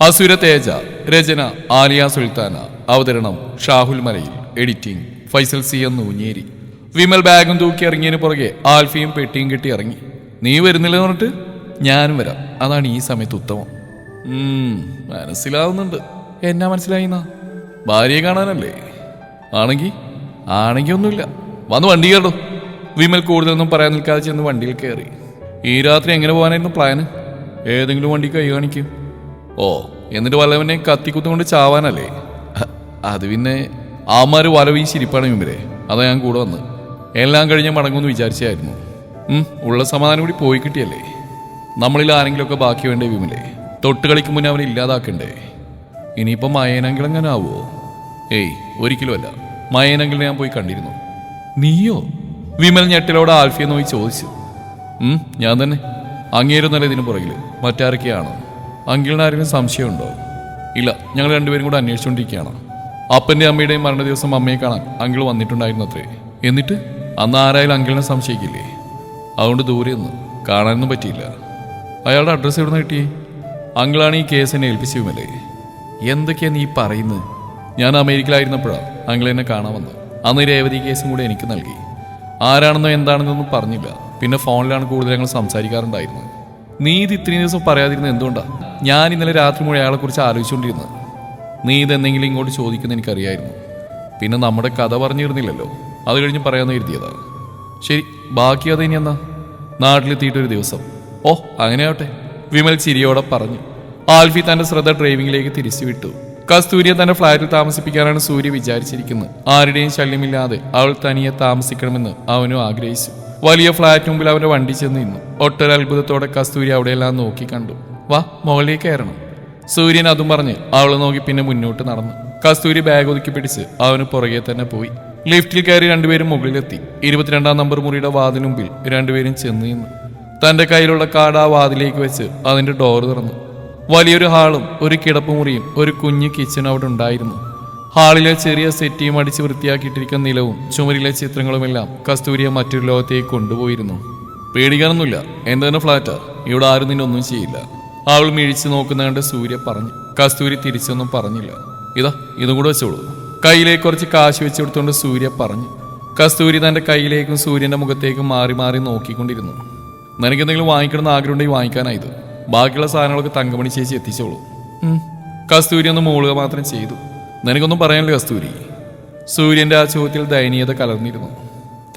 അസുര തേജ രചന ആലിയ സുൽത്താന അവതരണം ഷാഹുൽ മലയിൽ എഡിറ്റിംഗ് ഫൈസൽ സി എന്ന് ഊഞ്ഞേരി വിമൽ ബാഗും തൂക്കി ഇറങ്ങിയതിന് പുറകെ ആൽഫിയും പെട്ടിയും കെട്ടി ഇറങ്ങി. നീ വരുന്നില്ലെന്ന് പറഞ്ഞിട്ട്? ഞാനും വരാം. അതാണ് ഈ സമയത്ത് ഉത്തമം. മനസ്സിലാവുന്നുണ്ട്. എന്നാ മനസ്സിലായിന്നാ ഭാര്യയെ കാണാനല്ലേ? ആണെങ്കി? ആണെങ്കി ഒന്നുമില്ല. വന്ന് വണ്ടി കയറോ വിമൽ കൂടുതലൊന്നും പറയാൻ നിൽക്കാതെ ചെന്ന് വണ്ടിയിൽ കയറി. ഈ രാത്രി എങ്ങനെ പോകാനായിരുന്നു പ്ലാന്? ഏതെങ്കിലും വണ്ടി കൈ കാണിക്കും. ഓ എന്നിട്ട് വല്ലവനെ കത്തിക്കുത്തുകൊണ്ട് ചാവാനല്ലേ? അത് പിന്നെ ആമാര് വല വീശിരിപ്പാണ് ഇവരെ. അതാ ഞാൻ കൂടെ വന്ന്. എല്ലാം കഴിഞ്ഞ് മടങ്ങുമെന്ന് വിചാരിച്ചായിരുന്നു. ഉള്ള സമാധാനം കൂടി പോയി കിട്ടിയല്ലേ? നമ്മളിൽ ആരെങ്കിലുമൊക്കെ ബാക്കി വേണ്ടേ വിമലേ തൊട്ട് കളിക്കും മുന്നേ അവനെ ഇല്ലാതാക്കണ്ടേ? ഇനിയിപ്പോൾ മയനെങ്കിലും അങ്ങനെ ആവുമോ ഏയ് ഒരിക്കലുമല്ല. മയനെങ്കിലും ഞാൻ പോയി കണ്ടിരുന്നു. നീയോ? വിമൽ ഞെട്ടിലോട് ആൽഫിയെന്ന് പോയി ചോദിച്ചു. ഞാൻ തന്നെ. അങ്ങേരുന്നല്ലേ ഇതിന് പുറകിൽ മറ്റാരൊക്കെയാണ്? അങ്കിളിന് ആരെങ്കിലും സംശയമുണ്ടോ? ഇല്ല ഞങ്ങൾ രണ്ടുപേരും കൂടെ അന്വേഷിച്ചുകൊണ്ടിരിക്കുകയാണ്. അപ്പന്റെ അമ്മയുടെയും മരണ ദിവസം അമ്മയെ കാണാൻ അങ്കിൾ വന്നിട്ടുണ്ടായിരുന്നു അത്രേ എന്നിട്ട് അന്ന് ആരായാലും അങ്കിളിനെ സംശയിക്കില്ലേ? അതുകൊണ്ട് ദൂരെ നിന്ന് കാണാനൊന്നും പറ്റിയില്ല. അയാളുടെ അഡ്രസ്സ് എവിടെ നിന്ന് കിട്ടി അങ്കിളാണ് ഈ കേസ് എന്നെ ഏൽപ്പിച്ചുമല്ലേ എന്തൊക്കെയാ നീ പറയുന്നത്? ഞാൻ അമേരിക്കയിലായിരുന്നപ്പോഴാണ് അങ്കിൾ എന്നെ കാണാൻ വന്നത്. അന്ന് രേവതി കേസും കൂടെ എനിക്ക് നൽകി. ആരാണെന്നോ എന്താണെന്നൊന്നും പറഞ്ഞില്ല. പിന്നെ ഫോണിലാണ് കൂടുതൽ ഞങ്ങൾ സംസാരിക്കാറുണ്ടായിരുന്നത്. നീ ഇത് ഇത്രയും ദിവസം പറയാതിരുന്നത് എന്തുകൊണ്ടാ? ഞാൻ ഇന്നലെ രാത്രി മുഴുവൻ അയാളെ കുറിച്ച് ആലോചിച്ചുകൊണ്ടിരുന്നത്. നീ ഇതെന്തെങ്കിലും ഇങ്ങോട്ട് ചോദിക്കുന്ന എനിക്കറിയായിരുന്നു. പിന്നെ നമ്മുടെ കഥ പറഞ്ഞിരുന്നില്ലല്ലോ. അത് കഴിഞ്ഞ് പറയാമെന്ന് കരുതിയതാണ് ശരി ബാക്കി അത് ഇനി എന്നാ നാട്ടിലെത്തിയിട്ടൊരു ദിവസം. ഓ അങ്ങനെയാവട്ടെ. വിമൽ ചിരിയോടെ പറഞ്ഞു. ആൽഫി തന്റെ ശ്രദ്ധ ഡ്രൈവിംഗിലേക്ക് തിരിച്ചു വിട്ടു കസ്തൂരിയെ തന്റെ ഫ്ളാറ്റിൽ താമസിപ്പിക്കാനാണ് സൂര്യ വിചാരിച്ചിരിക്കുന്നത്. ആരുടെയും ശല്യമില്ലാതെ അവൾ തനിയെ താമസിക്കണമെന്ന് അവനും ആഗ്രഹിച്ചു. വലിയ ഫ്ളാറ്റ് മുമ്പിൽ അവന്റെ വണ്ടി ചെന്ന് നിന്നു. ഒട്ടൊരത്ഭുതത്തോടെ കസ്തൂരി അവിടെയെല്ലാം നോക്കി കണ്ടു. വാ മുകളിലേക്ക് കയറണം. സൂര്യൻ അതും പറഞ്ഞ് അവളെ നോക്കി പിന്നെ മുന്നോട്ട് നടന്നു. കസ്തൂരി ബാഗ് ഒതുക്കി പിടിച്ച് അവന് പുറകെ തന്നെ പോയി. ലിഫ്റ്റിൽ കയറി രണ്ടുപേരും മുകളിലെത്തി. ഇരുപത്തിരണ്ടാം നമ്പർ മുറിയുടെ വാതിന് മുമ്പിൽ രണ്ടുപേരും ചെന്ന് നിന്നു. തന്റെ കയ്യിലുള്ള കാട് ആ വാതിലേക്ക് വെച്ച് അതിന്റെ ഡോർ തുറന്നു. വലിയൊരു ഹാളും ഒരു കിടപ്പ് മുറിയും ഒരു കുഞ്ഞു കിച്ചണും അവിടെ ഉണ്ടായിരുന്നു. ഹാളിലെ ചെറിയ സെറ്റിയും അടിച്ച് വൃത്തിയാക്കിയിട്ടിരിക്കുന്ന നിലവും ചുമരിലെ ചിത്രങ്ങളുമെല്ലാം കസ്തൂരിയെ മറ്റൊരു ലോകത്തേക്ക് കൊണ്ടുപോയിരുന്നു. പേടിക്കാനൊന്നുമില്ല. എന്താണ് ഫ്ലാറ്റാ ഇവിടെ ആരും നിന്നൊന്നും ചെയ്യില്ല. അവൾ മിഴിച്ചു നോക്കുന്ന കണ്ട് സൂര്യ പറഞ്ഞു. കസ്തൂരി തിരിച്ചൊന്നും പറഞ്ഞില്ല. ഇതാ ഇതും കൂടെ വെച്ചോളൂ. കയ്യിലേക്ക് കുറച്ച് കാശ് വെച്ചു കൊടുത്തുകൊണ്ട് സൂര്യ പറഞ്ഞു. കസ്തൂരി തന്റെ കയ്യിലേക്കും സൂര്യന്റെ മുഖത്തേക്കും മാറി മാറി നോക്കിക്കൊണ്ടിരുന്നു. നിനക്ക് എന്തെങ്കിലും വാങ്ങിക്കണമെന്ന് ആഗ്രഹമുണ്ടെങ്കിൽ വാങ്ങിക്കാനായത് ബാക്കിയുള്ള സാധനങ്ങളൊക്കെ തങ്കമണി ചേച്ചി എത്തിച്ചോളൂ. കസ്തൂരി ഒന്ന് മൂളുക മാത്രം ചെയ്തു. നിനക്കൊന്നും പറയാനില്ല കസ്തൂരി? സൂര്യന്റെ ആ ചോദ്യത്തിൽ ദയനീയത കലർന്നിരുന്നു.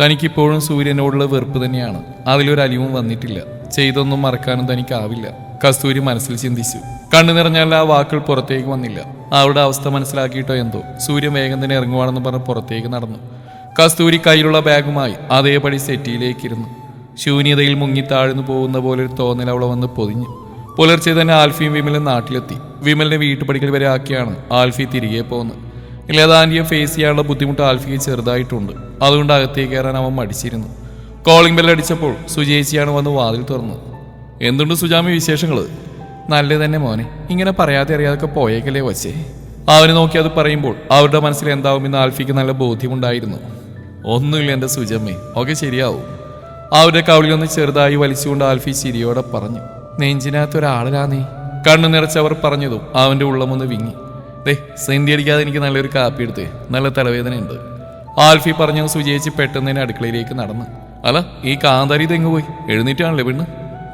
തനിക്കിപ്പോഴും സൂര്യനോടുള്ള വെറുപ്പ് തന്നെയാണ്. അതിലൊരു അലിവും വന്നിട്ടില്ല. ചെയ്തൊന്നും മറക്കാനും തനിക്കാവില്ല. കസ്തൂരി മനസ്സിൽ ചിന്തിച്ചു. കണ്ണു നിറഞ്ഞാൽ ആ വാക്കുകൾ പുറത്തേക്ക് വന്നില്ല. അവരുടെ അവസ്ഥ മനസ്സിലാക്കിയിട്ടോ എന്തോ. സൂര്യൻ വേഗം തന്നെ ഇറങ്ങുവാണെന്ന് പറഞ്ഞ് പുറത്തേക്ക് നടന്നു. കസ്തൂരി കയ്യിലുള്ള ബാഗുമായി അതേപടി സെറ്റിയിലേക്കിരുന്നു. ശൂന്യതയിൽ മുങ്ങി താഴ്ന്നു പോകുന്ന പോലെ ഒരു തോന്നൽ അവളെ വന്ന് പൊതിഞ്ഞു. പുലർച്ചെ തന്നെ ആൽഫിയും വിമലും നാട്ടിലെത്തി. വിമലിനെ വീട്ടുപടിക്കൽ വരെ ആക്കിയാണ് ആൽഫി തിരികെ പോകുന്നത് ലതാന്റിയെ ഫേസ് ചെയ്യാനുള്ള ബുദ്ധിമുട്ട് ആൽഫിക്ക് ചെറുതായിട്ടുണ്ട്. അതുകൊണ്ട് അകത്തേക്ക് കയറാൻ അവൻ മടിച്ചിരുന്നു. കോളിംഗ് ബെൽ അടിച്ചപ്പോൾ സുജേച്ചിയാണ് വന്ന് വാതിൽ തുറന്നത്. എന്തുണ്ട് സുജാമി വിശേഷങ്ങൾ നല്ലത് തന്നെ മോനെ. ഇങ്ങനെ പറയാതെ അറിയാതൊക്കെ പോയേക്കല്ലേ വച്ചേ. അവനെ നോക്കി അത് പറയുമ്പോൾ അവരുടെ മനസ്സിൽ എന്താവുമെന്ന് ആൽഫിക്ക് നല്ല ബോധ്യമുണ്ടായിരുന്നു. ഒന്നുമില്ല എന്റെ സുജമ്മേ ഒക്കെ ശരിയാവും. അവരുടെ കവിളിലൊന്ന് ചെറുതായി വലിച്ചുകൊണ്ട് ആൽഫി ചിരിയോടെ പറഞ്ഞു നെഞ്ചിനകത്ത് ഒരാളിലാ നീ കണ്ണു നിറച്ചവർ പറഞ്ഞതും അവന്റെ ഉള്ളമൊന്ന് വിങ്ങി. ദേ സെന്റി അടിക്കാതെ എനിക്ക് നല്ലൊരു കാപ്പി എടുത്ത്. നല്ല തലവേദനയുണ്ട്. ആൽഫി പറഞ്ഞു സുജയിച്ച് പെട്ടെന്ന് തന്നെ അടുക്കളയിലേക്ക് നടന്നു. അല്ല ഈ കാന്താരി തെങ്ങ് പോയി. എഴുന്നേറ്റാണല്ലേ പെണ്ണ്?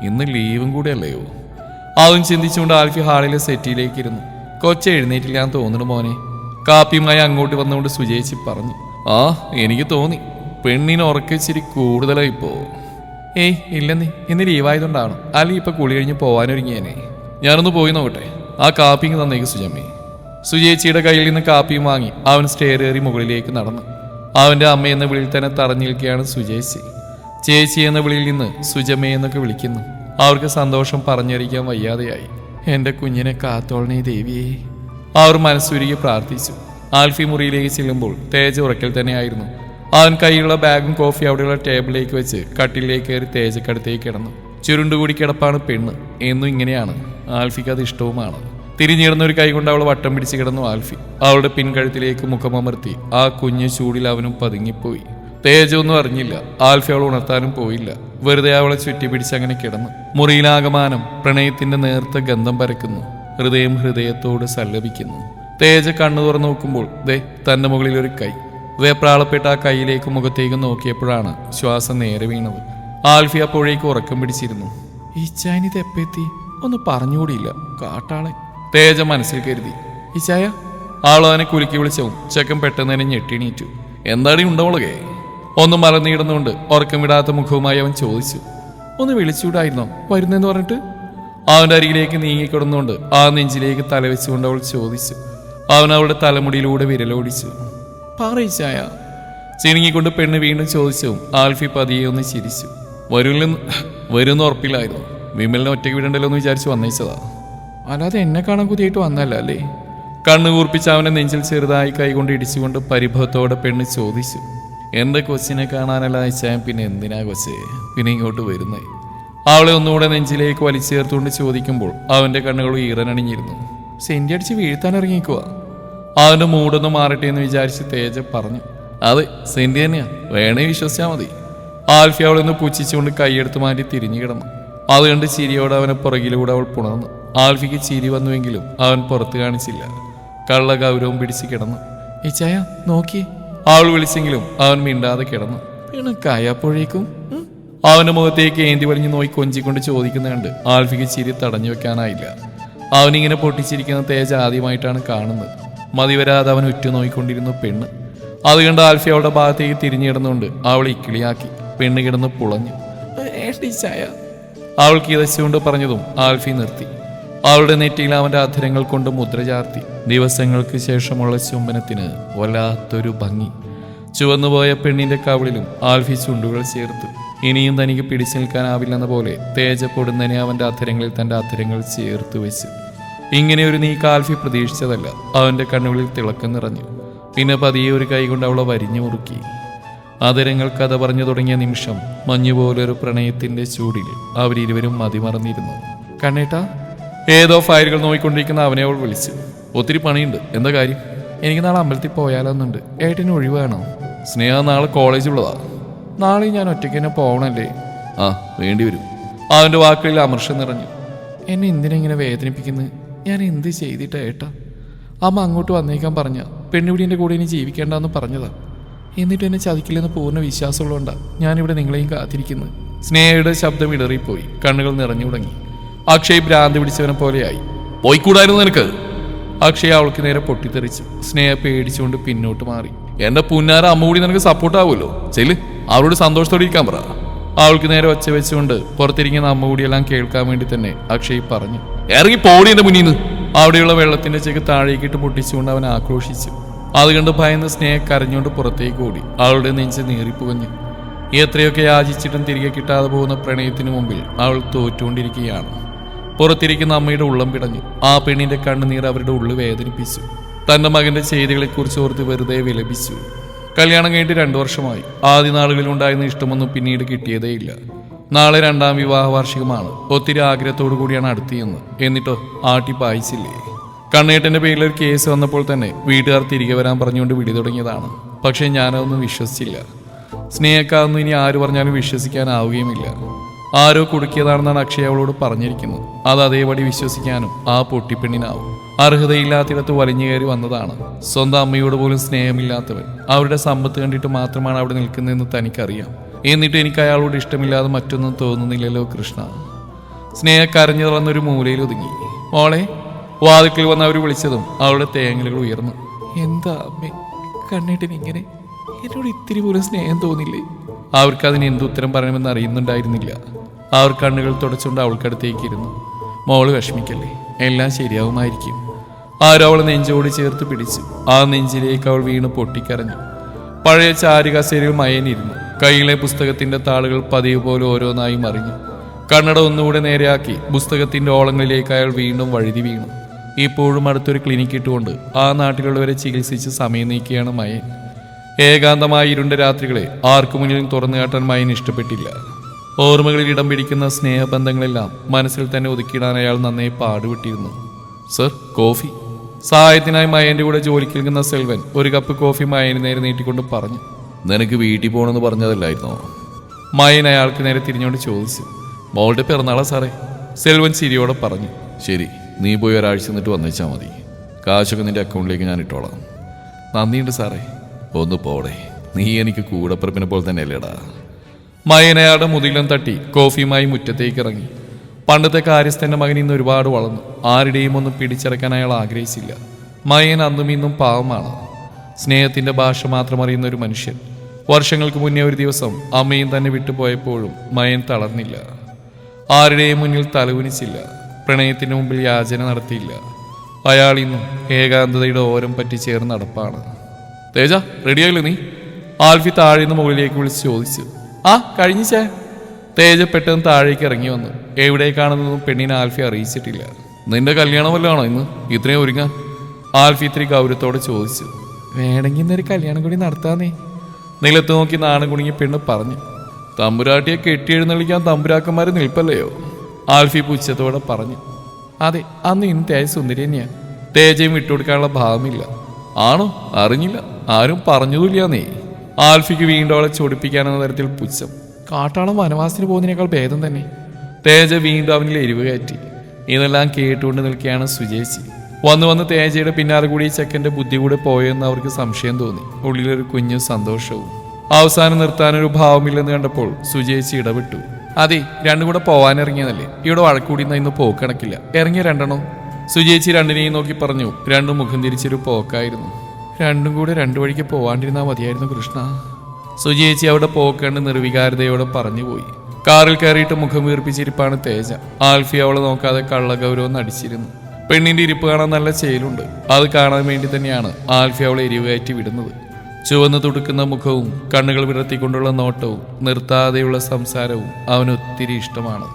ഇന്ന് ലീവും കൂടെ അല്ലയോ അതും ചിന്തിച്ചുകൊണ്ട് ആൽഫി ഹാളിലെ സെറ്റിയിലേക്ക് ഇരുന്നു കൊച്ച എഴുന്നേറ്റില്ല എന്ന് തോന്നുന്നു മോനെ. കാപ്പിയുമായി അങ്ങോട്ട് വന്നുകൊണ്ട് സുജയിച്ച് പറഞ്ഞു ആ എനിക്ക് തോന്നി. പെണ്ണിന് ഉറക്കിച്ചിരി കൂടുതലായി ഇപ്പോ. ഏയ് ഇല്ലെന്നേ. ഇന്ന് ലീവായതുകൊണ്ടാണ്. അല്ലെങ്കിൽ ഇപ്പൊ കുളി കഴിഞ്ഞ് പോവാനൊരുങ്ങിയേനെ. ഞാനൊന്ന് പോയി നോക്കട്ടെ. ആ കാപ്പിങ് തന്നേക്ക് സുജമ്മേ. സുജേച്ചിയുടെ കയ്യിൽ നിന്ന് കാപ്പിയും വാങ്ങി അവൻ സ്റ്റെയർ കയറി മുകളിലേക്ക് നടന്നു. അവന്റെ അമ്മയെന്ന വിളിയിൽ തന്നെ തടഞ്ഞു നിൽക്കുകയാണ് സുജേച്ചി. ചേച്ചി എന്ന വിളിയിൽ നിന്ന് സുജമേ എന്നൊക്കെ വിളിക്കുന്നു. അവർക്ക് സന്തോഷം പറഞ്ഞറിയിക്കാൻ വയ്യാതെയായി. എന്റെ കുഞ്ഞിനെ കാത്തോളണേ ദേവിയേ. അവർ മനസ്സുരുകി പ്രാർത്ഥിച്ചു. ആൽഫി മുറിയിലേക്ക് ചെല്ലുമ്പോൾ തേജ ഉറക്കൽ തന്നെയായിരുന്നു അവൻ കൈയുള്ള ബാഗും കോഫി അവിടെയുള്ള ടേബിളിലേക്ക് വെച്ച് കട്ടിലേക്ക് കയറി തേജക്കടുത്തേക്ക് കിടന്നു. ചുരുണ്ടുകൂടി കിടപ്പാണ് പെണ്ണ്. എന്നും ഇങ്ങനെയാണ്. ആൽഫിക്ക് അത് ഇഷ്ടവുമാണ്. തിരിഞ്ഞിടുന്ന ഒരു കൈ കൊണ്ട് അവൾ വട്ടം പിടിച്ച് കിടന്നു ആൽഫി. അവളുടെ പിൻകഴുത്തിലേക്ക് മുഖമമർത്തി ആ കുഞ്ഞ് ചൂടിൽ അവനും പതുങ്ങിപ്പോയി. തേജൊന്നും അറിഞ്ഞില്ല. ആൽഫി അവൾ ഉണർത്താനും പോയില്ല. വെറുതെ അവളെ ചുറ്റി പിടിച്ച് അങ്ങനെ കിടന്നു. മുറിയിലാകമാനം പ്രണയത്തിന്റെ നേർത്ത ഗന്ധം പരക്കുന്നു. ഹൃദയം ഹൃദയത്തോട് സല്ലപിക്കുന്നു. തേജ കണ്ണു തുറന്നു നോക്കുമ്പോൾ ദേ തന്റെ മുകളിൽ ഒരു കൈ. വേപ്രാളപ്പെട്ട ആ കൈയിലേക്ക് മുഖത്തേക്ക് നോക്കിയപ്പോഴാണ് ശ്വാസം നേരെ വീണത്. ആൽഫി അപ്പോഴേക്ക് ഉറക്കം പിടിച്ചിരുന്നു. ഈ ചൈനിത് എപ്പെത്തി ഒന്ന് പറഞ്ഞുകൂടിയില്ല. കാട്ടാളെ തേജ മനസ്സിൽ കരുതി. ഈ ചായ? അതിനെ കുലുക്കി വിളിച്ചവും ചെക്കൻ പെട്ടെന്ന് തന്നെ ഞെട്ടിണീറ്റു. എന്താടി ഉണ്ടവളകെ ഒന്ന് മറന്നിടുന്നുണ്ട്. ഉറക്കം വിടാത്ത മുഖവുമായി അവൻ ചോദിച്ചു. ഒന്ന് വിളിച്ചുകൂടായിരുന്നോ? വരുന്നെന്ന് പറഞ്ഞിട്ട്? അവന്റെ അരികിലേക്ക് നീങ്ങിക്കിടന്നുകൊണ്ട് ആ നെഞ്ചിലേക്ക് തലവെച്ചുകൊണ്ട് അവൾ ചോദിച്ചു. അവൻ അവളുടെ തലമുടിയിലൂടെ വിരലോടിച്ചു. പറയിച്ചായ ചിണുങ്ങിക്കൊണ്ട് പെണ്ണ് വീണ്ടും ചോദിച്ചു ആൽഫി പതിയെ ഒന്ന് ചിരിച്ചു. വരില്ലെന്ന് വരുമെന്ന് ഉറപ്പില്ലായിരുന്നു? വിമലിനെ ഒറ്റയ്ക്ക് വിടണ്ടല്ലോ എന്ന് വിചാരിച്ച് വന്നേച്ചതാ അല്ലാതെ എന്നെ കാണാൻ കുതിയായിട്ട് വന്നല്ല അല്ലേ കണ്ണു കൂർപ്പിച്ച് അവനെ നെഞ്ചിൽ ചെറുതായി കൈകൊണ്ട് ഇടിച്ചുകൊണ്ട് പരിഭവത്തോടെ പെണ്ണ് ചോദിച്ചു. എന്റെ കൊച്ചിനെ കാണാനല്ല അയച്ചാൽ പിന്നെ എന്തിനാ കൊച്ചേ? പിന്നെ ഇങ്ങോട്ട് വരുന്നേ. അവളെ ഒന്നുകൂടെ നെഞ്ചിലേക്ക് വലിച്ചേർത്തുകൊണ്ട് ചോദിക്കുമ്പോൾ അവന്റെ കണ്ണുകൾ ഈറനണിഞ്ഞിരുന്നു. സെന്റി അടിച്ച് വീഴ്ത്താൻ ഇറങ്ങിക്കുക അവന്റെ മൂടൊന്ന് മാറട്ടെ എന്ന് വിചാരിച്ച് തേജ പറഞ്ഞു. അതെ സെന്റി തന്നെയാ. വേണേ വിശ്വസിച്ചാ മതി. ആൽഫി അവളെ അവളൊന്ന് പുച്ഛിച്ചുകൊണ്ട് കൈയെടുത്ത് മാറ്റി തിരിഞ്ഞു കിടന്നു. അതുകൊണ്ട് ചിരിയോട് അവനെ പുറകിലൂടെ അവൾ പുണർന്നു. ആൽഫിക്ക് ചിരി വന്നുവെങ്കിലും അവൻ പുറത്ത് കാണിച്ചില്ല. കള്ള ഗൗരവം പിടിച്ച് കിടന്നു. ഇച്ചായ നോക്കി അവൾ വിളിച്ചെങ്കിലും അവൻ മിണ്ടാതെ കിടന്നു. പിണക്കായപ്പോഴേക്കും. അവന്റെ മുഖത്തേക്ക് ഏന്തി വലിഞ്ഞു നോക്കി കൊഞ്ചിക്കൊണ്ട് ചോദിക്കുന്ന കണ്ട് ആൽഫിക്ക് ചിരി തടഞ്ഞു വെക്കാനായില്ല. അവനിങ്ങനെ പൊട്ടിച്ചിരിക്കുന്ന തേജ ആദ്യമായിട്ടാണ് കാണുന്നത്. മതിവരാതെ അവൻ ഉറ്റുനോയിക്കൊണ്ടിരുന്നു പെണ്ണ്. അത് കണ്ട് ആൽഫി അവളുടെ ഭാഗത്തേക്ക് തിരിഞ്ഞു കിടന്നുകൊണ്ട് അവളെ ഇക്കിളിയാക്കി. പെണ്ണ് കിടന്ന് പുളഞ്ഞു. അവൾക്ക് ചായ." അവൾ കിതച്ചുകൊണ്ട് പറഞ്ഞതും ആൽഫി നിർത്തി. അവളുടെ നെറ്റിയിൽ അവന്റെ അധരങ്ങൾ കൊണ്ട് മുദ്ര ചാർത്തി. ദിവസങ്ങൾക്ക് ശേഷമുള്ള ചുംബനത്തിന് വല്ലാത്തൊരു ഭംഗി. ചുവന്നുപോയ പെണ്ണിന്റെ കവിളിലും ആൽഫി ചുണ്ടുകൾ ചേർത്തു. ഇനിയും തനിക്ക് പിടിച്ചു നിൽക്കാനാവില്ലെന്ന പോലെ തേജ അവന്റെ അധരങ്ങളിൽ തന്റെ അധരങ്ങൾ ചേർത്ത് വെച്ചു. ഇങ്ങനെ ഒരു നീക്ക ആൽഫി പ്രതീക്ഷിച്ചതല്ല. അവന്റെ കണ്ണുകളിൽ തിളക്കം നിറഞ്ഞു. പിന്നെ പതിയെ ഒരു കൈകൊണ്ട് അവളെ വരിഞ്ഞു മുറുക്കി. അതരങ്ങൾ കഥ പറഞ്ഞു തുടങ്ങിയ നിമിഷം മഞ്ഞുപോലൊരു പ്രണയത്തിന്റെ ചൂടിൽ അവരിരുവരും മതിമറന്നിരുന്നു. കണ്ണേട്ടാ ഏതോ ഫയലുകൾ നോക്കിക്കൊണ്ടിരിക്കുന്ന അവനെ അവൾ വിളിച്ചു. ഒത്തിരി പണിയുണ്ട്. എന്താ കാര്യം? എനിക്ക് നാളെ അമ്പലത്തിൽ പോയാലോന്നുണ്ട്. ഏട്ടന് ഒഴിവാണോ സ്നേഹ നാളെ കോളേജിലുള്ളതാ നാളെ ഞാൻ ഒറ്റയ്ക്ക് തന്നെ പോകണല്ലേ ആ വേണ്ടി വരും. അവന്റെ വാക്കുകളിൽ അമർഷം നിറഞ്ഞു. എന്നെ എന്തിനെങ്ങനെ വേദനിപ്പിക്കുന്നത് ഞാൻ എന്ത് ചെയ്തിട്ടാ ഏട്ടാ? അമ്മ അങ്ങോട്ട് വന്നേക്കാൻ പറഞ്ഞ പെണ്ണുപിടിയുടെ കൂടെ ഇനി ജീവിക്കേണ്ടെന്ന് പറഞ്ഞതാ. എന്നിട്ട് എന്നെ ചതിക്കില്ലെന്ന് പൂർണ വിശ്വാസമുള്ളതുകൊണ്ടാണ് ഞാനിവിടെ നിങ്ങളെയും കാത്തിരിക്കുന്നത് സ്നേഹയുടെ ശബ്ദം ഇടറിപ്പോയി. കണ്ണുകൾ നിറഞ്ഞു തുടങ്ങി. അക്ഷയ് ഭ്രാന്തി പിടിച്ചവനെ പോലെയായി. പോയിക്കൂടായിരുന്നു നിനക്ക്? അക്ഷയ് അവൾക്ക് നേരെ പൊട്ടിത്തെറിച്ചു. സ്നേഹ പേടിച്ചുകൊണ്ട് പിന്നോട്ട് മാറി. എന്റെ പുന്നാര അമ്മ കൂടി നിനക്ക് സപ്പോർട്ട് ആവുമല്ലോ. ചെൽ അവളോട് സന്തോഷത്തോടെ ഇരിക്കാൻ പറ. അവൾക്ക് നേരെ ഒച്ച വെച്ചുകൊണ്ട് പുറത്തിരിക്കുന്ന അമ്മ കൂടിയെല്ലാം കേൾക്കാൻ വേണ്ടി തന്നെ അക്ഷയ് പറഞ്ഞു. ഇറങ്ങി പോടി എന്റെ മുന്നിൽ നിന്ന് അവിടെയുള്ള വെള്ളത്തിന്റെ ചെക്ക് താഴേക്കിട്ട് പൊട്ടിച്ചുകൊണ്ട് അവൻ ആക്രോശിച്ചു. അത് കണ്ട് ഭയന്ന് സ്നേഹ കരഞ്ഞുകൊണ്ട് പുറത്തേക്ക് ഓടി. അവളുടെ നെഞ്ച് നീറിപ്പുകഞ്ഞു. എത്രയൊക്കെ യാചിച്ചിട്ടും തിരികെ കിട്ടാതെ പോകുന്ന പ്രണയത്തിനു മുമ്പിൽ അവൾ തോറ്റുകൊണ്ടിരിക്കുകയാണ്. പുറത്തിരിക്കുന്ന അമ്മയുടെ ഉള്ളം പിടഞ്ഞു. ആ പെണ്ണിന്റെ കണ്ണുനീർ അവരുടെ ഉള്ളു വേദനിപ്പിച്ചു. തന്റെ മകന്റെ ചെയ്തികളെക്കുറിച്ച് ഓർത്ത് വെറുതെ വിലപിച്ചു. കല്യാണം കഴിഞ്ഞിട്ട് രണ്ടു വർഷമായി. ആദ്യ നാളുകളിൽ ഉണ്ടായിരുന്ന ഇഷ്ടമൊന്നും പിന്നീട് കിട്ടിയതേയില്ല. നാളെ രണ്ടാം വിവാഹ വാർഷികമാണ്. ഒത്തിരി ആഗ്രഹത്തോടു കൂടിയാണ് അടുത്തിയെന്ന് എന്നിട്ടോ ആട്ടി പായിച്ചില്ലേ? കണ്ണേട്ടന്റെ പേരിൽ ഒരു കേസ് വന്നപ്പോൾ തന്നെ വീട്ടുകാർ തിരികെ വരാൻ പറഞ്ഞുകൊണ്ട് വിടി തുടങ്ങിയതാണ്. പക്ഷേ ഞാനതൊന്നും വിശ്വസിച്ചില്ല. സ്നേഹക്കാതൊന്നും ഇനി ആര് പറഞ്ഞാലും വിശ്വസിക്കാനാവുകയുമില്ല. ആരോ കുടുക്കിയതാണെന്നാണ് അക്ഷയ അവളോട് പറഞ്ഞിരിക്കുന്നത്. അത് അതേപടി വിശ്വസിക്കാനും ആ പൊട്ടിപ്പെണ്ണിനാവും. അർഹതയില്ലാത്തിടത്ത് വലിഞ്ഞു കയറി വന്നതാണ്. സ്വന്തം അമ്മയോട് പോലും സ്നേഹമില്ലാത്തവൻ. അവരുടെ സമ്പത്ത് കണ്ടിട്ട് മാത്രമാണ് അവിടെ നിൽക്കുന്നതെന്ന് തനിക്കറിയാം. എന്നിട്ട് എനിക്ക് അയാളോട് ഇഷ്ടമില്ലാതെ മറ്റൊന്നും തോന്നുന്നില്ലല്ലോ കൃഷ്ണ. സ്നേഹ കരഞ്ഞു തുറന്നൊരു മൂലയിൽ ഒതുങ്ങി. മോളെ വാതിക്കൽ വന്ന് അവർ വിളിച്ചതും അവളുടെ തേങ്ങലുകൾ ഉയർന്നു. എന്താ അമ്മേ കണ്ണിട്ടിനിങ്ങനെ എന്നോട് ഇത്തിരി പോലും സ്നേഹം തോന്നില്ലേ? അവർക്ക് അതിന് എന്ത് ഉത്തരം പറയണമെന്ന് അറിയുന്നുണ്ടായിരുന്നില്ല. അവർ കണ്ണുകൾ തുടച്ചുകൊണ്ട് അവൾക്കടുത്തേക്ക് ഇരുന്നു. മോൾ വിഷമിക്കല്ലേ? എല്ലാം ശരിയാവുമായിരിക്കും. ആരോ അവളെ നെഞ്ചോട് ചേർത്ത് പിടിച്ചു. ആ നെഞ്ചിലേക്ക് അവൾ വീണ് പൊട്ടിക്കരഞ്ഞു. പഴയ ചാരുകസേരയിൽ മയനിരുന്നു കയ്യിലെ പുസ്തകത്തിന്റെ താളുകൾ പതിവ് പോലെ ഓരോന്നായി മറിഞ്ഞു. കണ്ണട ഒന്നുകൂടെ നേരെയാക്കി പുസ്തകത്തിന്റെ ഓളങ്ങളിലേക്ക് അയാൾ വീണ്ടും വഴുതി വീണു. ഇപ്പോഴും അടുത്തൊരു ക്ലിനിക്ക് ഇട്ടുകൊണ്ട് ആ നാട്ടിലുള്ളവരെ ചികിത്സിച്ച് സമയം നീക്കിയാണ് മയൻ. ഏകാന്തമായ ഇരുണ്ട രാത്രികളെ ആർക്കു മുന്നിലും തുറന്നു കാട്ടാൻ മൈൻ ഇഷ്ടപ്പെട്ടില്ല. ഓർമ്മകളിൽ ഇടം പിടിക്കുന്ന സ്നേഹബന്ധങ്ങളെല്ലാം മനസ്സിൽ തന്നെ ഒതുക്കിയിടാൻ അയാൾ നന്നായി പാടുപെട്ടിരുന്നു. Sir coffee? സഹായത്തിനായി മയന്റെ കൂടെ ജോലിക്ക് നിൽക്കുന്ന സെൽവൻ ഒരു കപ്പ് കോഫി മയന് നേരെ നീട്ടിക്കൊണ്ട് പറഞ്ഞു. നിനക്ക് വീട്ടിൽ പോകണമെന്ന് പറഞ്ഞതല്ലായിരുന്നോ? മയൻ അയാൾക്ക് നേരെ തിരിഞ്ഞുകൊണ്ട് ചോദിച്ചു. മോളുടെ പിറന്നാളാ സാറേ. സെൽവൻ ചിരിയോടെ പറഞ്ഞു. ശരി നീ പോയി ഒരാഴ്ച നിന്നിട്ട് വന്നേച്ചാൽ മതി. കാശൊക്കെ നിന്റെ അക്കൗണ്ടിലേക്ക് ഞാൻ ഇട്ടോളാം. നന്ദിയുണ്ട് സാറേ. ഒന്ന് പോടെ. നീ എനിക്ക് കൂടപ്പിറപ്പിനെ പോലെ തന്നെ അല്ലേടാ മയനയാടെ മുതിലും തട്ടി കോഫിയുമായി മുറ്റത്തേക്ക് ഇറങ്ങി. പണ്ടത്തെ കാര്യസ്ഥന്റെ മകൻ ഇന്ന് ഒരുപാട് വളർന്നു. ആരുടെയും ഒന്നും പിടിച്ചെടുക്കാൻ അയാൾ ആഗ്രഹിച്ചില്ല. മയൻ അന്നും ഇന്നും പാവമാണ്. സ്നേഹത്തിന്റെ ഭാഷ മാത്രം അറിയുന്ന ഒരു മനുഷ്യൻ. വർഷങ്ങൾക്ക് മുന്നേ ഒരു ദിവസം അമ്മയും തന്നെ വിട്ടുപോയപ്പോഴും മയൻ തളർന്നില്ല. ആരുടെയും മുന്നിൽ തലകുനിച്ചില്ല. പ്രണയത്തിന് മുമ്പിൽ യാചന നടത്തിയില്ല. അയാൾ ഇന്നും ഏകാന്തതയുടെ ഓരം പറ്റി ചേർന്ന് നടപ്പാണ്. തേജ റെഡിയായില്ലേ നീ? ആൽഫി താഴെ നിന്ന് മുകളിലേക്ക് വിളിച്ച് ചോദിച്ചു. ആ കഴിഞ്ഞിച്ചേ തേജ പെട്ടെന്ന് താഴേക്ക് ഇറങ്ങി വന്നു. എവിടേക്കാണെന്നൊന്നും പെണ്ണിനെ ആൽഫി അറിയിച്ചിട്ടില്ല. നിന്റെ കല്യാണം വല്ലതാണോ ഇന്ന്? ഇത്രയും ഒരുങ്ങാൻ. ആൽഫി ഇത്തിരി ഗൗരവത്തോടെ ചോദിച്ചു. വേണമെങ്കിൽ ഇന്നൊരു കല്യാണം കൂടി നടത്താന്നേ. നിലത്ത് നോക്കി നാണം കുണുങ്ങി പെണ്ണ് പറഞ്ഞു. തമ്പുരാട്ടിയെ കെട്ടിയെഴുന്നള്ളിക്കാൻ തമ്പുരാക്കന്മാർ നിൽപ്പല്ലയോ? ആൽഫി പുച്ഛത്തോടെ പറഞ്ഞു. അതെ അന്ന് ഇന്ന് തേജ സുന്ദരി തന്നെയാണ് തേജയും വിട്ടുകൊടുക്കാനുള്ള ഭാവമില്ല. ആണോ? അറിഞ്ഞില്ല. ആരും പറഞ്ഞതുമില്ല നീ. ആൽഫിക്ക് വീണ്ടും അവളെ ചൊടിപ്പിക്കാനെന്ന തരത്തിൽ പുച്ഛം. കാട്ടാളം വനവാസത്തിന് പോകുന്നതിനേക്കാൾ ഭേദം തന്നെ. തേജ വീണ്ടും അവനിൽ എരിവ് കയറ്റി. ഇതെല്ലാം കേട്ടുകൊണ്ട് നിൽക്കുകയാണ് സുജേച്ചി വന്ന് വന്ന് തേജയുടെ പിന്നാലെ കൂടി ചെക്കന്റെ ബുദ്ധി കൂടെ പോയെന്ന് അവർക്ക് സംശയം തോന്നി. ഉള്ളിലൊരു കുഞ്ഞു സന്തോഷവും. അവസാനം നിർത്താനൊരു ഭാവമില്ലെന്ന് കണ്ടപ്പോൾ സുജേച്ചി ഇടപെട്ടു അതെ രണ്ടും കൂടെ പോവാനിറങ്ങിയതല്ലേ? ഇവിടെ വഴക്കൂടി നിന്ന് ഇന്ന് പോക്കണക്കില്ല ഇറങ്ങിയ രണ്ടെണ്ണം. സുജേച്ചി രണ്ടിനെയും നോക്കി പറഞ്ഞു. രണ്ടും മുഖം തിരിച്ചൊരു പോക്കായിരുന്നു. രണ്ടും കൂടെ രണ്ടു വഴിക്ക് പോവാണ്ടിരുന്നാ മതിയായിരുന്നു കൃഷ്ണ. സുജേച്ചി അവിടെ പോക്കണ്ട് നിർവികാരതയോടെ പറഞ്ഞുപോയി. കാറിൽ കയറിയിട്ട് മുഖം വീർപ്പിച്ചിരിപ്പാണ് തേജ. ആൽഫി അവളെ നോക്കാതെ കള്ളഗൗരവം നടിച്ചിരുന്നു. പെണ്ണിന്റെ ഇരിപ്പ് കാണാൻ നല്ല ചേലുണ്ട് അത് കാണാൻ വേണ്ടി തന്നെയാണ് ആൽഫി അവളെ എരിവുകയറ്റി വിടുന്നത്. ചുവന്ന് തുടുക്കുന്ന മുഖവും കണ്ണുകൾ വിടർത്തിക്കൊണ്ടുള്ള നോട്ടവും നിർത്താതെയുള്ള സംസാരവും അവനൊത്തിരി ഇഷ്ടമാണ്.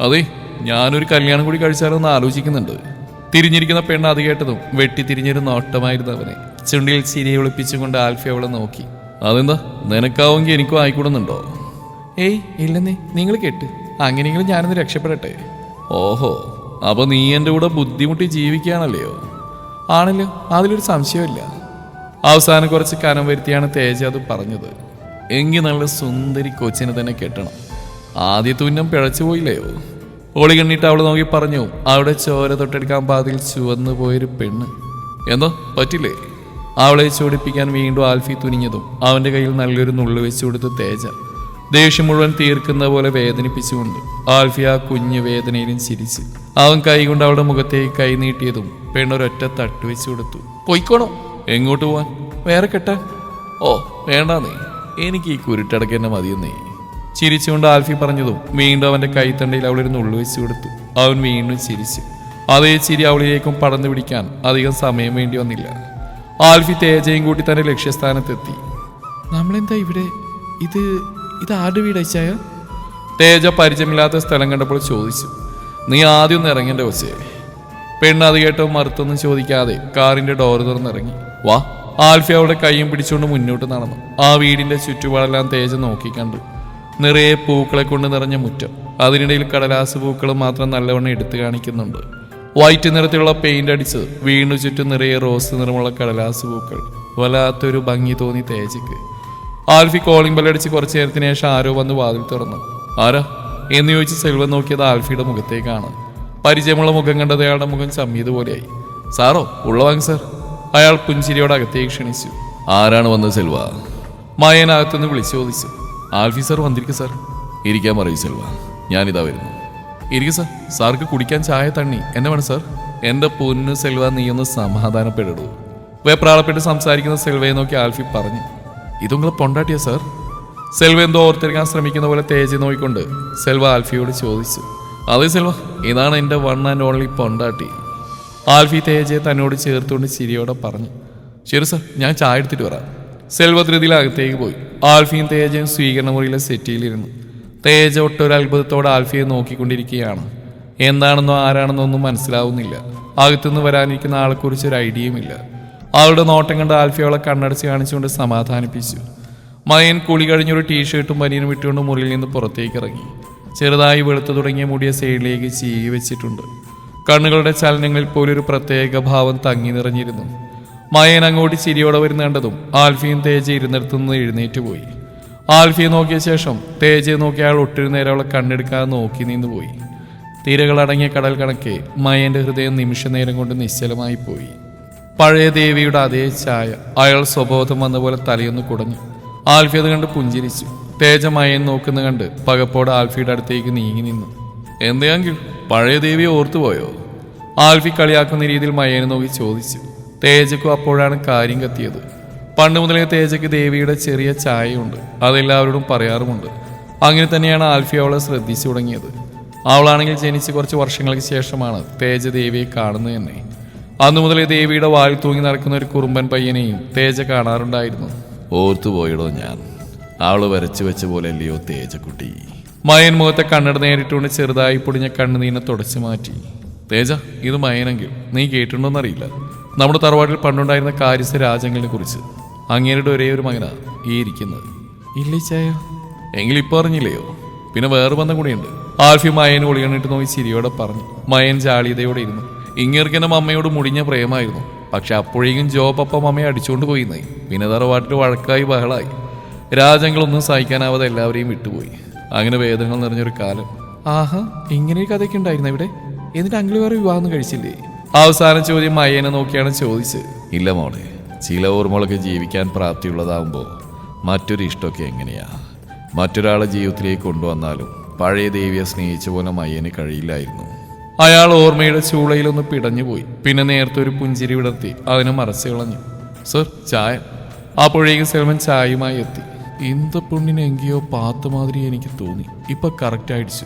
അതെ ഞാനൊരു കല്യാണം കൂടി കഴിച്ചാലോ എന്ന് ആലോചിക്കുന്നുണ്ട്. തിരിഞ്ഞിരിക്കുന്ന പെണ്ണ് അത് കേട്ടതും വെട്ടി തിരിഞ്ഞൊരു നോട്ടമായിരുന്നു അവനെ. ചുണ്ടിൽ ചിരിയെ ഒളിപ്പിച്ചുകൊണ്ട് ആൽഫി അവളെ നോക്കി. അതെന്താ? നിനക്കാവുമെങ്കിൽ എനിക്കും ആയിക്കൂടുന്നുണ്ടോ? ഏയ് ഇല്ലെന്നേ. നിങ്ങൾ കേട്ട്. അങ്ങനെയെങ്കിലും ഞാനൊന്ന് രക്ഷപ്പെടട്ടെ. ഓഹോ. അപ്പൊ നീ എന്റെ കൂടെ ബുദ്ധിമുട്ടി ജീവിക്കുകയാണല്ലയോ? ആണല്ലോ. അതിലൊരു സംശയമില്ല അവസാനം കുറച്ച് കനം വരുത്തിയാണ് തേജ അത് പറഞ്ഞത്. എങ്കിൽ നല്ല സുന്ദരി കൊച്ചിനെ തന്നെ കെട്ടണം. ആദ്യത്തെ ഉന്നം പിഴച്ചു പോയില്ലയോ ഓളി കണ്ണിട്ട് അവളെ നോക്കി പറഞ്ഞു അവിടെ ചോര തൊട്ടെടുക്കാൻ പാതിൽ ചുവന്നു പോയൊരു പെണ്ണ്. എന്തോ? പറ്റില്ലേ? അവളെ ചോടിപ്പിക്കാൻ വീണ്ടും ആൽഫി തുനിഞ്ഞതും അവന്റെ കയ്യിൽ നല്ലൊരു നുള്ളു വെച്ചു കൊടുത്ത് തേജ ദേഷ്യം മുഴുവൻ തീർക്കുന്ന പോലെ വേദനിപ്പിച്ചുകൊണ്ട് ആൽഫി ആ കുഞ്ഞു വേദനയിലും ചിരിച്ച് അവൻ കൈകൊണ്ട് അവളുടെ മുഖത്തേക്ക് കൈ നീട്ടിയതും പെണ്ണൊരൊറ്റ തട്ട് വെച്ചു കൊടുത്തു. പൊയ്ക്കോണോ? എങ്ങോട്ട് പോവാൻ? വേറെ കെട്ടാൻ? ഓ വേണ്ട നീ എനിക്ക് ഈ കുരുട്ടടക്കന്നെ മതിയെന്നേ. ചിരിച്ചുകൊണ്ട് ആൽഫി പറഞ്ഞതും വീണ്ടും അവന്റെ കൈത്തണ്ടയിൽ അവളൊരു നുള്ളു വെച്ചു കൊടുത്തു. അവൻ വീണ്ടും ചിരിച്ചു. അതേ ചിരി അവളിലേക്കും പടന്നു പിടിക്കാൻ അധികം സമയം വേണ്ടി വന്നില്ല. ആൽഫി തേജയും കൂട്ടി തന്റെ ലക്ഷ്യസ്ഥാനത്തെത്തി. നമ്മളെന്താ ഇവിടെ? ഇത് ഇത് ആരുടെ വീടച്ചായ തേജ പരിചയമില്ലാത്ത സ്ഥലം കണ്ടപ്പോൾ ചോദിച്ചു. നീ ആദ്യം ഒന്ന് ഇറങ്ങേണ്ട വെച്ചേ പെണ്ണ് അത് കേട്ടോ മറുത്തൊന്നും ചോദിക്കാതെ കാറിന്റെ ഡോർ തുറന്നിറങ്ങി. വാ. ആൽഫി അവളുടെ കൈയും പിടിച്ചുകൊണ്ട് മുന്നോട്ട് നടന്നു. ആ വീടിന്റെ ചുറ്റുപാടെല്ലാം തേജ നോക്കിക്കണ്ടു. നിറയെ പൂക്കളെ കൊണ്ട് നിറഞ്ഞ മുറ്റം. അതിനിടയിൽ കടലാസ് പൂക്കൾ മാത്രം നല്ലവണ്ണം എടുത്തു കാണിക്കുന്നുണ്ട്. വൈറ്റ് നിറത്തിലുള്ള പെയിന്റ് അടിച്ച് വീണ്ടും ചുറ്റും നിറയെ റോസ് നിറമുള്ള കടലാസ് പൂക്കൾ. വല്ലാത്തൊരു ഭംഗി തോന്നി തേജയ്ക്ക്. ആൽഫി കോളിംഗ് ബെല്ലടിച്ച് കുറച്ചു നേരത്തിന് ശേഷം ആരോ വന്ന് വാതിൽ തുറന്നു. ആരാ? എന്ന് ചോദിച്ച് സെൽവൻ നോക്കിയത് ആൽഫിയുടെ മുഖത്തേക്കാണ്. പരിചയമുള്ള മുഖം കണ്ടത് അയാളുടെ മുഖം ചമ്മിയതുപോലെയായി. സാറോ ഉള്ള വാങ്ങി സാർ. അയാൾ പുഞ്ചിരിയോട് അകത്തേക്ക് ക്ഷണിച്ചു. ആരാണ് വന്നത് സെൽവ? മായനകത്തുനിന്ന് വിളിച്ചു ചോദിച്ചു ആൽഫി സാർ വന്നിരിക്കും സാർ. ഇരിക്കാൻ പറയൂ സെൽവ. ഞാനിതാ വരുന്നു. ഇരിക്കും സാർ. സാർക്ക് കുടിക്കാൻ ചായ തണ്ണി. എന്നെ വേണം സാർ. എന്റെ പൊന്ന് സെൽവ ഒന്ന് സമാധാനപ്പെടൂ വെപ്രാളപ്പെട്ട് സംസാരിക്കുന്ന സെൽവയെ നോക്കി ആൽഫി പറഞ്ഞു. ഇതുങ്ങളെ പൊണ്ടാട്ടിയ സാർ? സെൽവ എന്തോ ഓർത്തെടുക്കാൻ ശ്രമിക്കുന്ന പോലെ തേജ് നോക്കിക്കൊണ്ട് സെൽവ ആൽഫിയോട് ചോദിച്ചു. അതെ സെൽവ ഇതാണ് എന്റെ വൺ ആൻഡ് ഓൺലി പൊണ്ടാട്ടി. ആൽഫി തേജയെ തന്നോട് ചേർത്തുകൊണ്ട് ചിരിയോടെ പറഞ്ഞു. ശരി സർ ഞാൻ ചായ എടുത്തിട്ട് വരാം. സെൽവ ധൃതിയിൽ അകത്തേക്ക് പോയി. ആൽഫിയും തേജയും സ്വീകരണ മുറിയിലെ സെറ്റിയിലിരുന്നു. തേജ ഒട്ടൊരു അത്ഭുതത്തോടെ ആൽഫിയെ നോക്കിക്കൊണ്ടിരിക്കുകയാണ്. എന്താണെന്നോ ആരാണെന്നോ ഒന്നും മനസ്സിലാവുന്നില്ല. അകത്തുനിന്ന് വരാനിരിക്കുന്ന ആളെക്കുറിച്ച് ഒരു ഐഡിയയുമില്ല. അവളുടെ നോട്ടം കണ്ട് അവളെ കണ്ണടച്ച് കാണിച്ചുകൊണ്ട് സമാധാനിപ്പിച്ചു. മയൻ കുളി കഴിഞ്ഞൊരു ടീഷർട്ടും പനിയനും ഇട്ടുകൊണ്ട് മുറിയിൽ നിന്ന് പുറത്തേക്ക് ഇറങ്ങി ചെറുതായി വെളുത്തു തുടങ്ങിയ മുടിയ സൈഡിലേക്ക് ചീകി വെച്ചിട്ടുണ്ട്. കണ്ണുകളുടെ ചലനങ്ങളിൽ പോലൊരു പ്രത്യേക ഭാവം തങ്ങി നിറഞ്ഞിരുന്നു. മയൻ അങ്ങോട്ട് ചിരിയോടെ വരുന്നേണ്ടതും ആൽഫിയും തേജ ഇരുന്നിടത്തുനിന്ന് എഴുന്നേറ്റ് പോയി. ആൽഫിയെ നോക്കിയ ശേഷം തേജയെ നോക്കി അയാൾ ഒട്ടിരു നേരം അവളെ കണ്ണെടുക്കാതെ നോക്കി നിന്ന് പോയി. തിരകളടങ്ങിയ കടൽ കണക്കെ മയന്റെ ഹൃദയം നിമിഷ നേരം കൊണ്ട് നിശ്ചലമായി പോയി. പഴയ ദേവിയുടെ അതേ ചായ അയാൾ സ്വബോധം വന്ന പോലെ തലയൊന്ന് കുടഞ്ഞു. ആൽഫി അത് കണ്ട് പുഞ്ചിരിച്ചു. തേജ മയൻ നോക്കുന്ന കണ്ട് പകപ്പോടെ ആൽഫിയുടെ അടുത്തേക്ക് നീങ്ങി നിന്നു. എന്തെങ്കിൽ പഴയ ദേവിയെ ഓർത്തുപോയോ? ആൽഫി കളിയാക്കുന്ന രീതിയിൽ മയനെ നോക്കി ചോദിച്ചു. തേജക്കും അപ്പോഴാണ് കാര്യം കത്തിയത്. പണ്ട് മുതലേ തേജയ്ക്ക് ദേവിയുടെ ചെറിയ ചായയുണ്ട് അതെല്ലാവരോടും പറയാറുമുണ്ട്. അങ്ങനെ തന്നെയാണ് ആൽഫി അവളെ ശ്രദ്ധിച്ചു തുടങ്ങിയത്. അവളാണെങ്കിൽ ജനിച്ച് കുറച്ച് വർഷങ്ങൾക്ക് ശേഷമാണ് തേജ ദേവിയെ കാണുന്നത് തന്നെ അന്നു മുതലേ ദേവിയുടെ വാൽ തൂങ്ങി നടക്കുന്ന ഒരു കുറുമ്പൻ പയ്യനെയും തേജ കാണാറുണ്ടായിരുന്നു. ഓർത്തുപോയിടോ ഞാൻ. അവൾ വരച്ചു വെച്ച പോലെ അല്ലയോ തേജക്കുട്ടി. മയൻ മുഖത്തെ കണ്ണട നേരിട്ടുകൊണ്ട് ചെറുതായി പൊടിഞ്ഞ കണ്ണുനീനെ തുടച്ചു മാറ്റി. തേജ ഇത് മയനെങ്കിൽ നീ കേട്ടിട്ടുണ്ടോന്നറിയില്ല. നമ്മുടെ തറവാട്ടിൽ പണ്ടുണ്ടായിരുന്ന കാര്യസ്ഥ രാജങ്ങളെ കുറിച്ച് അങ്ങേരുടെ ഒരേ ഒരു മകനാ ഈ ഇരിക്കുന്നത്. ഇല്ലേ ചായ? എങ്കിൽ ഇപ്പൊ അറിഞ്ഞില്ലയോ? പിന്നെ വേറെ ബന്ധം കൂടിയുണ്ട്. ആൽഫി മയന് ഒളിയണിട്ട് നോക്കി ചിരിയോടെ പറഞ്ഞു. മയൻ ജാളിയതയോടെ ഇരുന്നു. ഇങ്ങേർക്ക് അമ്മയോട് മുടിഞ്ഞ പ്രേമായിരുന്നു. പക്ഷെ അപ്പോഴേക്കും ജോബ് അപ്പം അമ്മയെ അടിച്ചുകൊണ്ട് പോയിന്നേ. പിന്നെ തറവാട്ടിൽ വഴക്കായി ബഹളായി. രാജങ്ങളൊന്നും സഹിക്കാനാവാതെ എല്ലാവരെയും വിട്ടുപോയി. അങ്ങനെ വേദനകൾ നിറഞ്ഞൊരു കാലം. ആഹാ ഇങ്ങനെ ഒരു കഥയൊക്കെ ഉണ്ടായിരുന്നു ഇവിടെ? എന്നിട്ട് അങ്കിൾ വേറെ വിവാഹം കഴിച്ചില്ലേ? അവസാന ചോദ്യം മയ്യനെ നോക്കിയാണ് ചോദിച്ചത്. ഇല്ല മോളെ ചില ഓർമ്മകളൊക്കെ ജീവിക്കാൻ പ്രാപ്തിയുള്ളതാകുമ്പോൾ മറ്റൊരു ഇഷ്ടമൊക്കെ എങ്ങനെയാ? മറ്റൊരാളെ ജീവിതത്തിലേക്ക് കൊണ്ടുവന്നാലും പഴയ ദേവിയെ സ്നേഹിച്ച പോലെ മയ്യന് കഴിയില്ലായിരുന്നു. അയാൾ ഓർമ്മയുടെ ചൂളയിലൊന്ന് പിടഞ്ഞുപോയി. പിന്നെ നേരത്തെ ഒരു പുഞ്ചിരി വിടർത്തി അതിനെ മറച്ചു കളഞ്ഞു. സർ ചായ. അപ്പോഴേക്കും സെൽമൻ ചായയുമായി എത്തി. ഇന്ത പുണ്ണിന് എങ്കിയോ പാത്ത മാതിരി എനിക്ക് തോന്നി. ഇപ്പൊ കറക്റ്റ് ആയിടിച്ചു.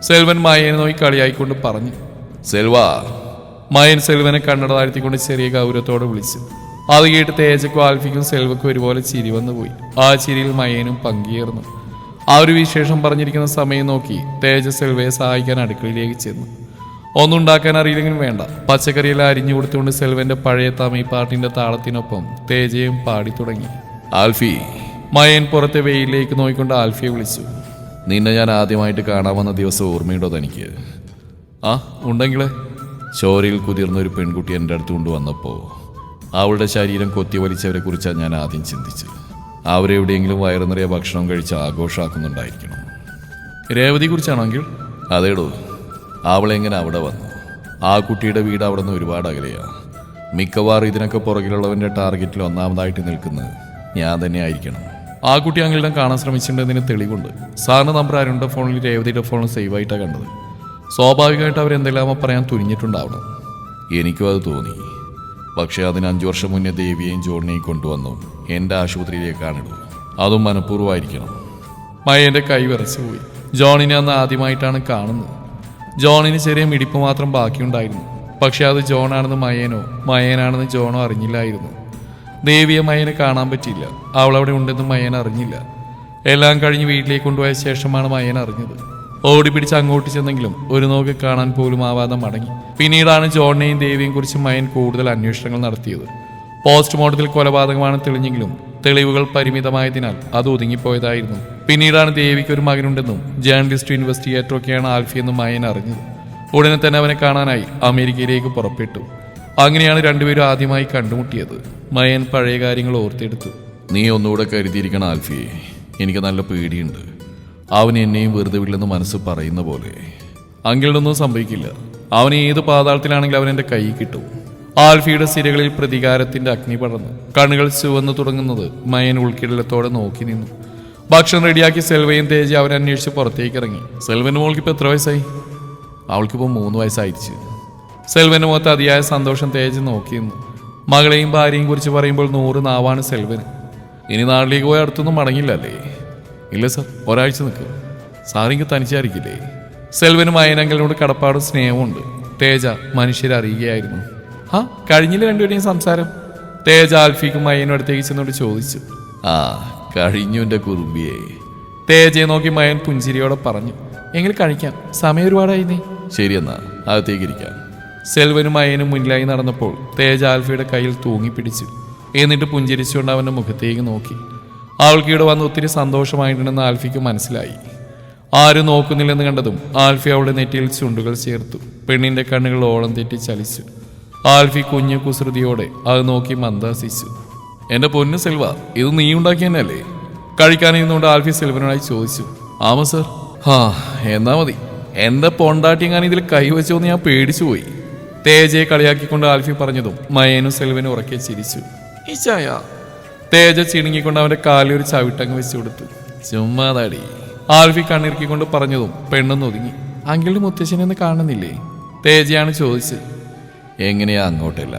സെൽവൻ മായനെ നോക്കി കളിയായിക്കൊണ്ട് പറഞ്ഞു. സെൽവാ മയൻ സെൽവനെ കണ്ണട താഴ്ത്തിക്കൊണ്ട് ചെറിയ ഗൗരവത്തോടെ വിളിച്ചു. അത് കേട്ട് തേജക്കും ആൽഫിക്കും സെൽവക്കും ഒരുപോലെ ചിരി വന്നു പോയി ആ ചിരിയിൽ മയനും പങ്കുചേർന്നു. ആ ഒരു വിശേഷം പറഞ്ഞിരിക്കുന്ന സമയം നോക്കി തേജ സെൽവയെ സഹായിക്കാൻ അടുക്കളയിലേക്ക് ചെന്നു. ഒന്നുണ്ടാക്കാൻ അറിയില്ലെങ്കിലും വേണ്ട. പച്ചക്കറിയെല്ലാം അരിഞ്ഞു കൊടുത്തുകൊണ്ട് സെൽവന്റെ പഴയ തമിഴ് പാട്ടിന്റെ താളത്തിനൊപ്പം തേജയും പാടി തുടങ്ങി. ആൽഫി. മയൻ പുറത്തെ വെയിലേക്ക് നോക്കിക്കൊണ്ട് ആൽഫിയെ വിളിച്ചു. നിന്നെ ഞാൻ ആദ്യമായിട്ട് കാണാൻ വന്ന ദിവസം ഓർമ്മയുണ്ടോ തനിക്ക്? ആ ഉണ്ടെങ്കിലേ. ചോരയിൽ കുതിർന്ന ഒരു പെൺകുട്ടി എന്റെ അടുത്ത് കൊണ്ടുവന്നപ്പോൾ അവളുടെ ശരീരം കൊത്തിവലിച്ചവരെ കുറിച്ചാണ് ഞാൻ ആദ്യം ചിന്തിച്ചത്. അവരെവിടെയെങ്കിലും വയറു ഭക്ഷണം കഴിച്ച് ആഘോഷമാക്കുന്നുണ്ടായിരിക്കണം. രേവതി കുറിച്ചാണെങ്കിൽ? അതേടോ അവളെങ്ങനെ അവിടെ വന്നു? ആ കുട്ടിയുടെ വീട് അവിടെ നിന്ന് ഒരുപാട് അകലെയാണ് മിക്കവാറും ഇതിനൊക്കെ പുറകിലുള്ളവന്റെ ടാർഗറ്റിൽ ഒന്നാമതായിട്ട് നിൽക്കുന്നത് ഞാൻ തന്നെ ആയിരിക്കണം ആ കുട്ടി അങ്ങളുടെ കാണാൻ ശ്രമിച്ചിട്ടുണ്ടെന്നതിന് തെളിവുണ്ട്. സാറിന് നമ്പർ ആരുടെ ഫോണിൽ രേവതിയുടെ ഫോൺ സേവ് ആയിട്ടാണ് കണ്ടത്. സ്വാഭാവികമായിട്ട് അവരെന്തെല്ലാമോ പറയാൻ തുനിഞ്ഞിട്ടുണ്ടാവണം. എനിക്കും അത് തോന്നി. പക്ഷേ അതിന് അഞ്ചു വർഷം മുന്നേ ദേവിയെയും ജോണിനെയും കൊണ്ടുവന്നു എന്റെ ആശുപത്രിയിലേക്കാണിടും അതും മനഃപൂർവമായിരിക്കണം. മയന്റെ കൈ വിറച്ചുപോയി ജോണിനെ അന്ന് ആദ്യമായിട്ടാണ് കാണുന്നത്. ജോണിന് ചെറിയ മിടിപ്പ് മാത്രം ബാക്കിയുണ്ടായിരുന്നു. പക്ഷെ അത് ജോണാണെന്ന് മയനോ മയനാണെന്ന് ജോണോ അറിഞ്ഞില്ലായിരുന്നു. ദേവിയെ മയനെ കാണാൻ പറ്റിയില്ല. അവൾ അവിടെ ഉണ്ടെന്ന് മയൻ അറിഞ്ഞില്ല. എല്ലാം കഴിഞ്ഞ് വീട്ടിലേക്ക് കൊണ്ടുപോയ ശേഷമാണ് മയൻ അറിഞ്ഞത്. ഓടിപ്പിടിച്ച് അങ്ങോട്ട് ചെന്നെങ്കിലും ഒരു നോക്ക് കാണാൻ പോലും ആവാതെ മടങ്ങി. പിന്നീടാണ് ജോണിനെയും ദേവിയെയും കുറിച്ച് മയൻ കൂടുതൽ അന്വേഷണങ്ങൾ നടത്തിയത്. പോസ്റ്റ്മോർട്ടത്തിൽ കൊലപാതകമാണ് തെളിഞ്ഞെങ്കിലും തെളിവുകൾ പരിമിതമായതിനാൽ അത് ഒതുങ്ങിപ്പോയതായിരുന്നു. പിന്നീടാണ് ദേവിക്ക് ഒരു മകനുണ്ടെന്നും ജേർണലിസ്റ്റ് ഇൻവെസ്റ്റിഗേറ്റർ ഒക്കെയാണ് ആൽഫിയെന്നും മയൻ അറിഞ്ഞത്. ഉടനെ തന്നെ അവനെ കാണാനായി അമേരിക്കയിലേക്ക് പുറപ്പെട്ടു. അങ്ങനെയാണ് രണ്ടുപേരും ആദ്യമായി കണ്ടുമുട്ടിയത്. മയൻ പഴയ കാര്യങ്ങൾ ഓർത്തെടുത്തു. നീ ഒന്നുകൂടെ കരുതിയിരിക്കണം ആൽഫിയെ. എനിക്ക് നല്ല പേടിയുണ്ട്. അവൻ എന്നെയും വെറുതെ വിടില്ലെന്ന് മനസ്സ് പറയുന്ന പോലെ. അങ്കിളിനൊന്നും സംഭവിക്കില്ല. അവൻ ഏത് പാതാളത്തിലാണെങ്കിലും അവൻ എന്റെ കൈ കിട്ടും. ആൽഫിയുടെ സിരകളിൽ പ്രതികാരത്തിന്റെ അഗ്നി പടർന്നു. കണ്ണുകൾ ചുവന്നു തുടങ്ങുന്നത് മയൻ ഉൾക്കിടലത്തോടെ നോക്കി നിന്നു. ഭക്ഷണം റെഡിയാക്കി സെൽവയും തേജി അന്വേഷിച്ച് പുറത്തേക്ക് ഇറങ്ങി. സെൽവന് മോൾക്ക് ഇപ്പോൾ എത്ര വയസ്സായി? അവൾക്കിപ്പോൾ മൂന്ന് വയസ്സായിരിച്ചു. സെൽവന് മുഖത്ത് അതിയായ സന്തോഷം തേജ് നിന്നു. മകളെയും ഭാര്യയും കുറിച്ച് പറയുമ്പോൾ നൂറ് നാവാണ് സെൽവന്. ഇനി നാട്ടിലേക്ക് പോയി അടുത്തൊന്നും മടങ്ങില്ലല്ലേ? ഇല്ല സർ ഒരാഴ്ച നിൽക്കും സാറിങ്ങ് തനിച്ചായിരിക്കില്ലേ? സെൽവനും അയനങ്കലിനോട് കടപ്പാടും സ്നേഹമുണ്ട് തേജ മനുഷ്യരെ അറിയുകയായിരുന്നു. ആ കഴിഞ്ഞില്ല രണ്ടുപേരെയും സംസാരം? തേജ ആൽഫിക്കും അയ്യനും അടുത്തേക്ക് ചെന്നോട് ചോദിച്ചു. ആ കഴിഞ്ഞു എന്റെ കുറുമ്പിയെ. തേജയെ നോക്കി മയൻ പുഞ്ചിരിയോടെ പറഞ്ഞു. എങ്കിൽ കഴിക്കാം. സമയം ഒരുപാടായി നീ അകത്തേക്ക് ഇരിക്കാം. സെൽവനും അയ്യനും മുന്നിലായി നടന്നപ്പോൾ തേജ ആൽഫിയുടെ കയ്യിൽ തൂങ്ങിപ്പിടിച്ചു. എന്നിട്ട് പുഞ്ചിരിച്ചുകൊണ്ട് അവന്റെ മുഖത്തേക്ക് നോക്കി. അവൾക്ക് ഇവിടെ വന്ന് ഒത്തിരി സന്തോഷമായിട്ടുണ്ടെന്ന് ആൽഫിക്ക് മനസ്സിലായി. ആരും നോക്കുന്നില്ലെന്ന് കണ്ടതും ആൽഫി അവളുടെ നെറ്റിയിൽ ചുണ്ടുകൾ ചേർത്തു. പെണ്ണിന്റെ കണ്ണുകൾ ഓളം തെറ്റി ചലിച്ചു. ആൽഫി കുഞ്ഞു കുസൃതിയോടെ അത് നോക്കി മന്ദാസിച്ചു. എന്റെ പൊന്നു സെൽവ ഇത് നീ ഉണ്ടാക്കി തന്നെയല്ലേ കഴിക്കാനിരുന്നുകൊണ്ട് ആൽഫി സെൽവനോടായി ചോദിച്ചു. ആമ സർ. ഹാ എന്നാ മതി. എന്റെ പൊണ്ടാട്ടിങ്ങാൻ ഇതിൽ കൈവച്ചോന്ന് ഞാൻ പേടിച്ചു പോയി. തേജയെ കളിയാക്കിക്കൊണ്ട് ആൽഫി പറഞ്ഞതും മയനും സെൽവനും ഉറക്കെ ചിരിച്ചു. ഈശായ തേജ ചിണുങ്ങിക്കൊണ്ട് അവന്റെ കാലിൽ ഒരു ചവിട്ടങ്ങ് വെച്ചു കൊടുത്തു. ചുമ്മാതാടി. ആൽഫി കണ്ണിറുക്കിക്കൊണ്ട് പറഞ്ഞതും പെണ്ണൊന്ന് ഒതുങ്ങി. അങ്കിളുടെ മുത്തശ്ശനെ ഒന്ന് കാണുന്നില്ലേ? തേജയാണ് ചോദിച്ചത്. എങ്ങനെയാ അങ്ങോട്ടല്ല?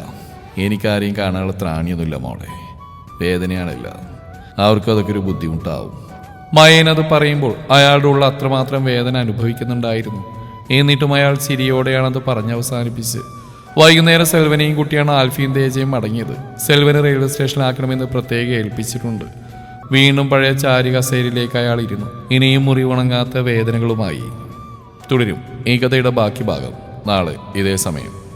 എനിക്കാരെയും കാണാനുള്ള ത്രാണിയൊന്നുമില്ല മോളെ. വേദനയാണല്ല. അവർക്കും അതൊക്കെ ഒരു ബുദ്ധിമുട്ടാവും മയനത് പറയുമ്പോൾ അയാളുടെ ഉള്ള അത്രമാത്രം വേദന അനുഭവിക്കുന്നുണ്ടായിരുന്നു. എന്നിട്ടും അയാൾ ചിരിയോടെയാണത് പറഞ്ഞ് അവസാനിപ്പിച്ച് വൈകുന്നേരം സെൽവനെയും കുട്ടിയാണ് ആൽഫിയും തേജയും മടങ്ങിയത് സെൽവനെ റെയിൽവേ സ്റ്റേഷനിലാക്കണമെന്ന് പ്രത്യേകം ഏൽപ്പിച്ചിട്ടുണ്ട്. വീണ്ടും പഴയ ചാരി കസേരയിലേക്ക് അയാൾ ഇരുന്നു. ഇനിയും മുറിവുണങ്ങാത്ത വേദനകളുമായി. തുടരും. ഈ കഥയുടെ ബാക്കി ഭാഗം നാളെ ഇതേ സമയം.